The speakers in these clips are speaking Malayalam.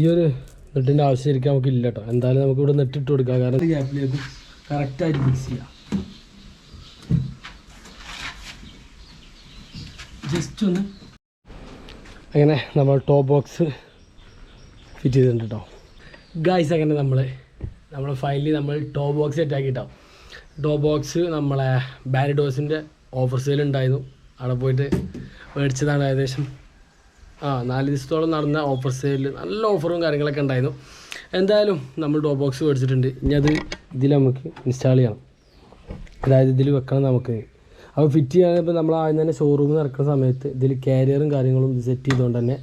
ഈ ഒരു നെട്ടിന്റെ ആവശ്യം ശരിക്കും നമുക്ക് ഇല്ല കേട്ടോ എന്തായാലും നമുക്ക് ഇവിടെ നെട്ടിട്ട് കൊടുക്കാം. കാരണം കറക്റ്റായിട്ട് ഫിക്സ് ചെയ്യാം. ജസ്റ്റ് ഒന്ന് അങ്ങനെ നമ്മൾ ടോപ്പ് ബോക്സ് ഫിറ്റ് ചെയ്തിട്ടുണ്ട് കേട്ടോ ഗായ്സ് അങ്ങനെ നമ്മൾ നമ്മൾ ഫൈനലി നമ്മൾ ടോപ്പ് ബോക്സ് സെറ്റ് ആക്കി കേട്ടോ ടോപ്പ് ബോക്സ് നമ്മളെ ബാരിഡോസിന്റെ ഓഫർ സെയിൽ ഉണ്ടായിരുന്നു. അവിടെ പോയിട്ട് മേടിച്ചതാണ് ഏകദേശം ആ നാല് ദിവസത്തോളം നടന്ന ഓഫർ സെയിലിൽ നല്ല ഓഫറും കാര്യങ്ങളൊക്കെ ഉണ്ടായിരുന്നു. എന്തായാലും നമ്മൾ ടോപ്പ് ബോക്സ് മേടിച്ചിട്ടുണ്ട്. ഇനി അത് ഇതിൽ നമുക്ക് ഇൻസ്റ്റാൾ ചെയ്യണം. അതായത് ഇതിൽ വെക്കണം നമുക്ക്. അപ്പോൾ ഫിറ്റ് ചെയ്യാൻ ഇപ്പോൾ നമ്മൾ ആദ്യം തന്നെ ഷോറൂമിൽ നടക്കുന്ന സമയത്ത് ഇതിൽ കാരിയറും കാര്യങ്ങളും സെറ്റ് ചെയ്തുകൊണ്ട് തന്നെ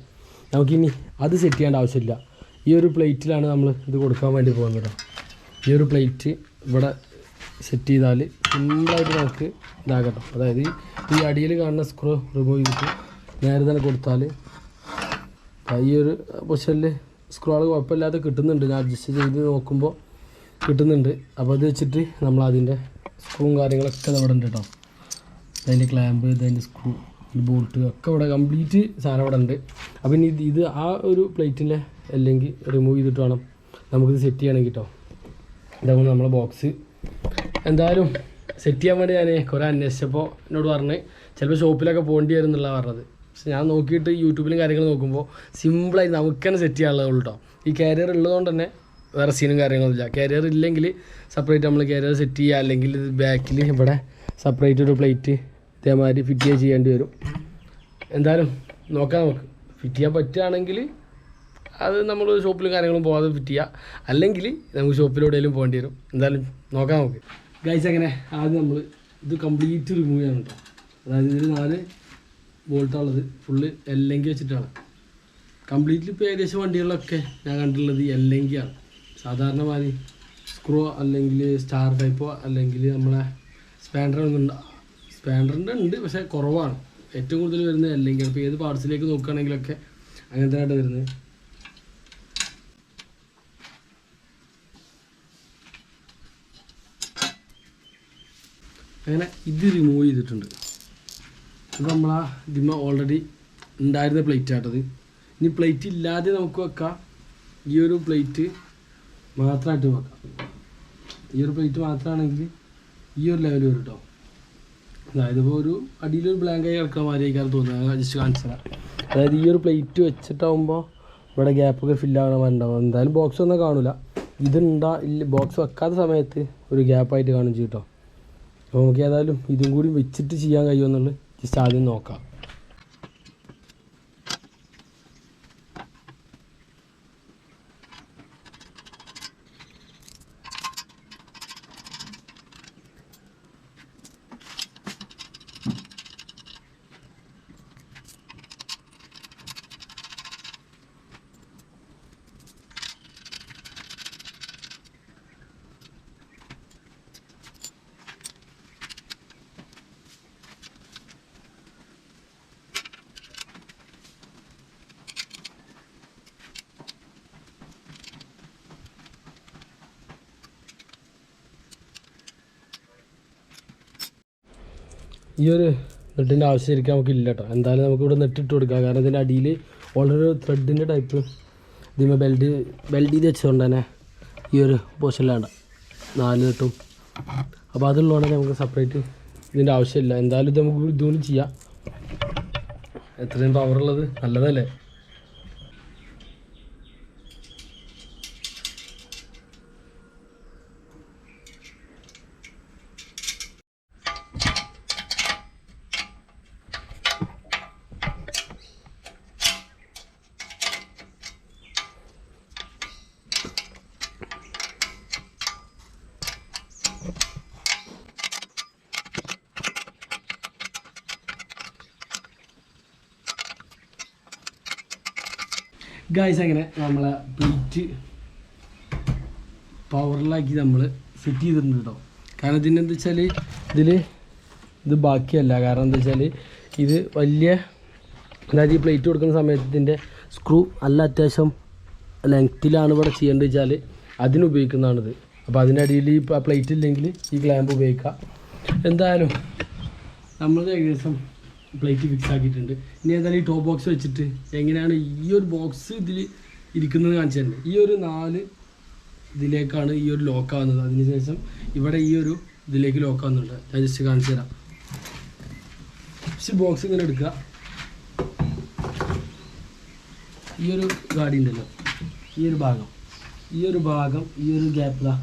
നമുക്കിനി അത് സെറ്റ് ചെയ്യേണ്ട ആവശ്യമില്ല. ഈ ഒരു പ്ലേറ്റിലാണ് നമ്മൾ ഇത് കൊടുക്കാൻ വേണ്ടി പോകുന്നത് ഈ ഒരു പ്ലേറ്റ് ഇവിടെ സെറ്റ് ചെയ്താൽ സിമ്പിളായിട്ട് നമുക്ക് ഇതാകട്ടോ. അതായത് ഈ- അടിയിൽ കാണുന്ന സ്ക്രൂ റിമൂവ് ചെയ്തിട്ട് നേരെ തന്നെ കൊടുത്താൽ ഈ ഒരു പൊസിഷനിൽ സ്ക്രോൾ കുഴപ്പമില്ലാതെ കിട്ടുന്നുണ്ട്. ഞാൻ അഡ്ജസ്റ്റ് ചെയ്ത് നോക്കുമ്പോൾ കിട്ടുന്നുണ്ട്. അപ്പോൾ അത് വെച്ചിട്ട് നമ്മൾ അതിന്റെ സ്ക്രൂവും കാര്യങ്ങളൊക്കെ അവിടെ ഉണ്ട് കേട്ടോ അതിന്റെ ക്ലാമ്പ് ഇതിന്റെ സ്ക്രൂ ബോൾട്ട് ഒക്കെ ഇവിടെ കംപ്ലീറ്റ് സാധനം അവിടെ ഉണ്ട്. അപ്പം ഇനി ഇത് ആ ഒരു പ്ലേറ്റിന്റെ അല്ലെങ്കിൽ റിമൂവ് ചെയ്തിട്ട് വേണം നമുക്കിത് സെറ്റ് ചെയ്യണമെങ്കിൽ കേട്ടോ ഇതാകുമ്പോൾ നമ്മളെ ബോക്സ് എന്തായാലും സെറ്റ് ചെയ്യാൻ വേണ്ടി ഞാൻ കുറേ അന്വേഷിച്ചപ്പോൾ എന്നോട് പറഞ്ഞ് ചിലപ്പോൾ ഷോപ്പിലൊക്കെ പോകേണ്ടി വരും എന്നുള്ള പറഞ്ഞത്. പക്ഷെ ഞാൻ നോക്കിയിട്ട് യൂട്യൂബിലും കാര്യങ്ങൾ നോക്കുമ്പോൾ സിമ്പിളായി നമുക്ക് തന്നെ സെറ്റ് ചെയ്യാനുള്ളതേ ഉള്ളൂ കേട്ടോ ഈ കാരിയർ ഉള്ളതുകൊണ്ട് തന്നെ വേറെ സീനും കാര്യങ്ങളൊന്നുമില്ല കാരിയർ ഇല്ലെങ്കിൽ സെപ്പറേറ്റ് നമ്മൾ കാരിയർ സെറ്റ് ചെയ്യുക അല്ലെങ്കിൽ ബാക്കിൽ ഇവിടെ സെപ്പറേറ്റ് ഒരു പ്ലേറ്റ് ഇതേമാതിരി ഫിറ്റ് ചെയ്യാൻ ചെയ്യേണ്ടി വരും. എന്തായാലും നോക്കാം നമുക്ക്. ഫിറ്റ് ചെയ്യാൻ പറ്റുകയാണെങ്കിൽ അത് നമ്മൾ ഷോപ്പിലും കാര്യങ്ങളും പോകാതെ ഫിറ്റ് ചെയ്യുക അല്ലെങ്കിൽ നമുക്ക് ഷോപ്പിലെവിടെയെങ്കിലും പോകേണ്ടി വരും. എന്തായാലും നോക്കാം നമുക്ക്. ഗൈസ് അങ്ങനെ ആദ്യം നമ്മൾ ഇത് കംപ്ലീറ്റ് റിമൂവ് ചെയ്യണം കേട്ടോ അതായത് ഇതിൽ നാല് ബോൾട്ടാണുള്ളത് ഫുള്ള് എല്ലെങ്കിൽ വെച്ചിട്ടാണ്. കംപ്ലീറ്റ്ലി ഇപ്പോൾ ഏകദേശം വണ്ടികളിലൊക്കെ ഞാൻ കണ്ടിട്ടുള്ളത് എല്ലെങ്കിയാണ് സാധാരണ മാതിരി സ്ക്രൂ അല്ലെങ്കിൽ സ്റ്റാർ ടൈപ്പോ അല്ലെങ്കിൽ നമ്മളെ സ്പാൻഡർ ഒന്നും സ്പാൻഡറിന്റെ ഉണ്ട് പക്ഷേ കുറവാണ്. ഏറ്റവും കൂടുതൽ വരുന്നത് എല്ലെങ്കിയാണ് ഇപ്പോൾ ഏത് പാർട്സിലേക്ക് നോക്കുകയാണെങ്കിലൊക്കെ അങ്ങനത്തെ ആയിട്ട് വരുന്നത്. അങ്ങനെ ഇത് റിമൂവ് ചെയ്തിട്ടുണ്ട്. അപ്പോൾ നമ്മൾ ആ ഇതിമ ഓൾറെഡി ഉണ്ടായിരുന്ന പ്ലേറ്റ് ആട്ടത്. ഇനി പ്ലേറ്റ് ഇല്ലാതെ നമുക്ക് വെക്കാം. ഈ ഒരു പ്ലേറ്റ് മാത്രമായിട്ട് വെക്കാം. ഈ ഒരു പ്ലേറ്റ് മാത്രമാണെങ്കിൽ ഈ ഒരു ലെവൽ വരും കേട്ടോ അതായത് ഇപ്പോൾ ഒരു അടിയിലൊരു ബ്ലാങ്കായി കിടക്കുന്ന മാതിരിയൊക്കെയാണ് തോന്നുന്നത്. ജസ്റ്റ് കാണിച്ചു തരാം. അതായത് ഈ ഒരു പ്ലേറ്റ് വെച്ചിട്ടാകുമ്പോൾ ഇവിടെ ഗ്യാപ്പൊക്കെ ഫില്ലാകണം ഉണ്ടാവും. എന്തായാലും ബോക്സ് ഒന്നും കാണില്ല ഇതുണ്ടാ ഇല്ല ബോക്സ് വെക്കാത്ത സമയത്ത് ഒരു ഗ്യാപ്പായിട്ട് കാണും ചെയ്യും കേട്ടോ അപ്പോൾ നമുക്ക് ഏതായാലും ഇതും കൂടി വെച്ചിട്ട് ചെയ്യാൻ കഴിയുമെന്നുള്ളത് ജസ്റ്റ് ആദ്യം നോക്കാം ഈ ഒരു നെട്ടിന്റെ ആവശ്യം ശരിക്കും നമുക്ക് ഇല്ല കേട്ടോ എന്തായാലും നമുക്ക് ഇവിടെ നെട്ടിട്ട് കൊടുക്കാം. കാരണം ഇതിന്റെ അടിയിൽ ഓൾറെഡി ത്രെഡിന്റെ ടൈപ്പ് ഇതിമ്മ ബെൽഡ് ബെൽഡ് ചെയ്ത് വെച്ചതുകൊണ്ട് തന്നെ ഈ ഒരു പോർഷനിലാണ് നാല് നെട്ടും അപ്പോൾ അതുള്ളതുകൊണ്ട് നമുക്ക് സെപ്പറേറ്റ് ഇതിന്റെ ആവശ്യമില്ല. എന്തായാലും ഇത് നമുക്ക് ഇതുകൊണ്ട് ചെയ്യാം. എത്രയും പവറുള്ളത് നല്ലതല്ലേ? ഗായ്സ് അങ്ങനെ നമ്മളെ പ്ലേറ്റ് പവറിലാക്കി നമ്മൾ സെറ്റ് ചെയ്തിട്ടുണ്ട് കേട്ടോ കാരണം ഇതിന്റെ എന്താ വെച്ചാൽ ഇതിൽ ഇത് ബാക്കിയല്ല. കാരണം എന്താ വെച്ചാൽ ഇത് വലിയ അതായത് ഈ പ്ലേറ്റ് കൊടുക്കുന്ന സമയത്ത് ഇതിന്റെ സ്ക്രൂ നല്ല അത്യാവശ്യം ലെങ്ത്തിലാണ് ഇവിടെ ചെയ്യേണ്ടത് വെച്ചാൽ അതിനുപയോഗിക്കുന്നതാണിത് അപ്പോൾ അതിന്റെ അടിയിൽ ഈ പ്ലേറ്റ് ഇല്ലെങ്കിൽ ഈ ക്ലാമ്പ് ഉപയോഗിക്കാം. എന്തായാലും നമ്മൾ ഏകദേശം പ്ലേറ്റ് ഫിക്സ് ആക്കിയിട്ടുണ്ട് ഇനി ഏതായാലും ഈ ടോപ്പ് ബോക്സ് വെച്ചിട്ട് എങ്ങനെയാണ് ഈ ഒരു ബോക്സ് ഇതിൽ ഇരിക്കുന്നത് കാണിച്ചിട്ടുണ്ട് ഈ ഒരു നാല് ഇതിലേക്കാണ് ഈ ഒരു ലോക്ക് ആവുന്നത് അതിനുശേഷം ഇവിടെ ഈ ഒരു ഇതിലേക്ക് ലോക്ക് ആവുന്നുണ്ട് ഞാൻ ജസ്റ്റ് കാണിച്ചു തരാം ജസ്റ്റ് ബോക്സ് ഇങ്ങനെ എടുക്കുക ഈ ഒരു ഗാഡി ഉണ്ടല്ലോ ഈ ഒരു ഭാഗം ഈ ഒരു ഭാഗം ഈ ഒരു ഗ്യാപ്പ് ഇതാ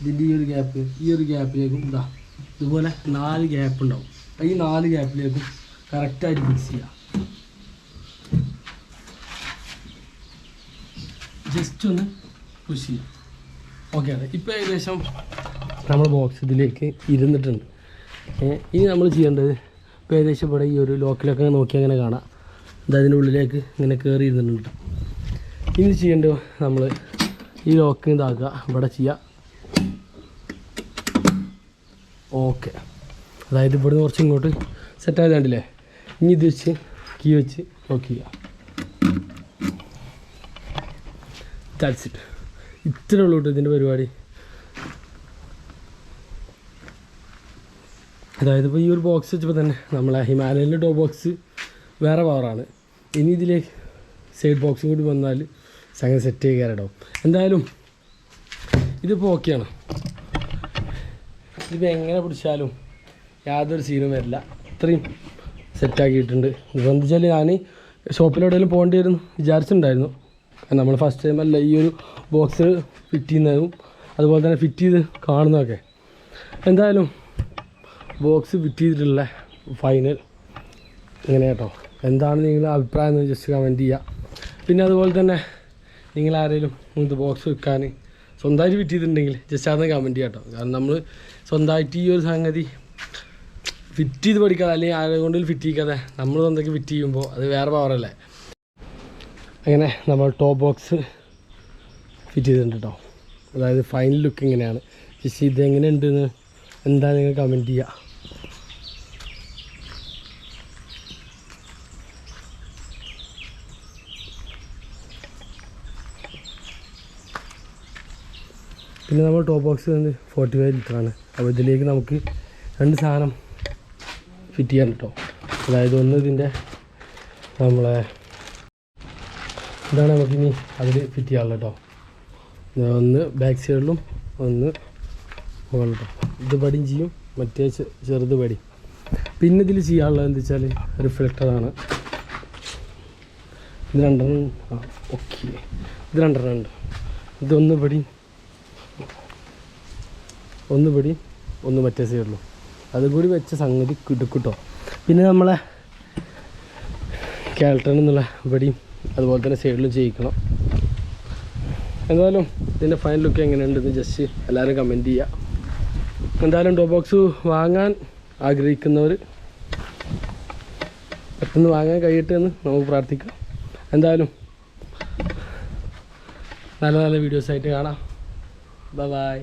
ഇതിന്റെ ഈ ഒരു ഗ്യാപ്പ് ഈ ഒരു ഗ്യാപ്പിലേക്കും ഇതാ ഇതുപോലെ നാല് ഗ്യാപ്പ് ഉണ്ടാവും ഈ നാല് ഗ്യാപ്പിലേക്കും കറക്റ്റായിട്ട് മിക്സ് ചെയ്യുക ജസ്റ്റ് ഒന്ന് പുഷ് ചെയ്യുക ഓക്കെ അതെ. ഇപ്പോൾ ഏകദേശം നമ്മൾ ബോക്സ് ഇതിലേക്ക് ഇരുന്നിട്ടുണ്ട്. ഇനി നമ്മൾ ചെയ്യേണ്ടത് ഇപ്പോൾ ഏകദേശം ഇവിടെ ഈ ഒരു ലോക്കിലൊക്കെ നോക്കി അങ്ങനെ കാണാം. അതിന്റെ ഉള്ളിലേക്ക് ഇങ്ങനെ കയറി ഇരുന്നിട്ടുണ്ട് ഇനി ചെയ്യേണ്ടത് നമ്മൾ ഈ ലോക്ക് ഇതാക്കുക. ഇവിടെ ചെയ്യുക ഓക്കെ അതായത് ഇവിടുന്ന് കുറച്ച് ഇങ്ങോട്ട് സെറ്റ് ആയത് കണ്ടില്ലേ? ഇനി ഇത് വെച്ച് കീ വെച്ച് ലോക്ക് ചെയ്യുക. ദാറ്റ്സ് ഉള്ളൂ ഇതിന്റെ പരിപാടി. അതായത് ഇപ്പോൾ ഈ ഒരു ബോക്സ് വെച്ചപ്പോൾ തന്നെ നമ്മളെ ഹിമാലയനിലെ ഡോ ബോക്സ് വേറെ പവറാണ് ഇനി ഇതിലേക്ക് സൈഡ് ബോക്സും കൂടി വന്നാൽ സംഗതി സെറ്റ് ചെയ്യാറുണ്ടാവും എന്തായാലും ഇതിപ്പോൾ ഓക്കെയാണ് ഇതിപ്പോൾ എങ്ങനെ പിടിച്ചാലും യാതൊരു സീനും വരില്ല. അത്രയും. സെറ്റാക്കിയിട്ടുണ്ട്. ഇപ്പോൾ എന്താ വെച്ചാൽ ഞാൻ ഷോപ്പിലെവിടെയെങ്കിലും പോകേണ്ടി വരും വിചാരിച്ചിട്ടുണ്ടായിരുന്നു നമ്മൾ ഫസ്റ്റ് ടൈം അല്ല ഈ ഒരു ബോക്സ് ഫിറ്റ് ചെയ്യുന്നതും അതുപോലെ തന്നെ ഫിറ്റ് ചെയ്ത് കാണുന്നതൊക്കെ. എന്തായാലും ബോക്സ് ഫിറ്റ് ചെയ്തിട്ടുള്ള ഫൈനൽ ഇങ്ങനെ കേട്ടോ. എന്താണ് നിങ്ങളുടെ അഭിപ്രായം എന്ന് ജസ്റ്റ് കമന്റ് ചെയ്യുക പിന്നെ അതുപോലെ തന്നെ നിങ്ങൾ ആരെങ്കിലും ഇത് ബോക്സ് വെക്കാൻ സ്വന്തമായിട്ട് ഫിറ്റ് ചെയ്തിട്ടുണ്ടെങ്കിൽ ജസ്റ്റ് അതൊന്ന് കമന്റ് ചെയ്യാം കേട്ടോ കാരണം നമ്മൾ സ്വന്തമായിട്ട് ഈ ഒരു സംഗതി ഫിറ്റ് ചെയ്ത് പഠിക്കാതെ അല്ലെങ്കിൽ ആരെ ഫിറ്റ് ചെയ്യിക്കാതെ നമ്മൾ എന്തൊക്കെ ഫിറ്റ് ചെയ്യുമ്പോൾ അത് വേറെ പവറല്ലേ അങ്ങനെ നമ്മൾ ടോപ്പ് ബോക്സ് ഫിറ്റ് ചെയ്തിട്ടുണ്ട് കേട്ടോ അതായത് ഫൈനൽ ലുക്ക് ഇങ്ങനെയാണ്. ജസ്റ്റ് ഇത് എങ്ങനെ ഉണ്ടെന്ന് എന്താ നിങ്ങൾ കമന്റ് ചെയ്യുക പിന്നെ നമ്മൾ ടോപ്പ് ബോക്സ് ഫോർട്ടി ഫൈവ് ലിറ്ററാണ് അപ്പോൾ ഇതിലേക്ക് നമുക്ക് രണ്ട് സാധനം ഫിറ്റ് ചെയ്യാൻ കേട്ടോ അതായത് ഒന്ന് ഇതിന്റെ നമ്മളെ ഇതാണ് നമുക്കിനി അതിൽ ഫിറ്റ് ചെയ്യാനുള്ളത് കേട്ടോ ഒന്ന് ബാക്ക് സൈഡിലും ഒന്ന് മുകളിലോ ഇത് പടിയും ചെയ്യും മറ്റേ ചെറുത് പടി. പിന്നെ ഇതിൽ ചെയ്യാനുള്ളത് എന്താ വെച്ചാൽ റിഫ്ലക്ടറാണ് ഇത് രണ്ടെണ്ണം ആ ഓക്കെ ഇത് രണ്ടെണ്ണം ഉണ്ട്. ഇതൊന്ന് പടി ഒന്ന് പടി ഒന്ന് മറ്റേ സൈഡിലും അതും കൂടി വെച്ച സംഗതി കിടക്കുട്ടോ. പിന്നെ നമ്മളെ കാൽട്ടൺ എന്നുള്ള ഇവിടെയും അതുപോലെ തന്നെ സൈഡിലും ചെയ്യിക്കണം. എന്തായാലും ഇതിന്റെ ഫൈൻ ലുക്ക് എങ്ങനെയുണ്ടെന്ന് ജസ്റ്റ് എല്ലാവരും കമന്റ് ചെയ്യുക എന്തായാലും ഡോ ബോക്സ് വാങ്ങാൻ ആഗ്രഹിക്കുന്നവർ പെട്ടെന്ന് വാങ്ങാൻ കഴിയട്ടെ എന്ന് നമുക്ക് പ്രാർത്ഥിക്കാം. എന്തായാലും നല്ല നല്ല വീഡിയോസായിട്ട് കാണാം. ബൈ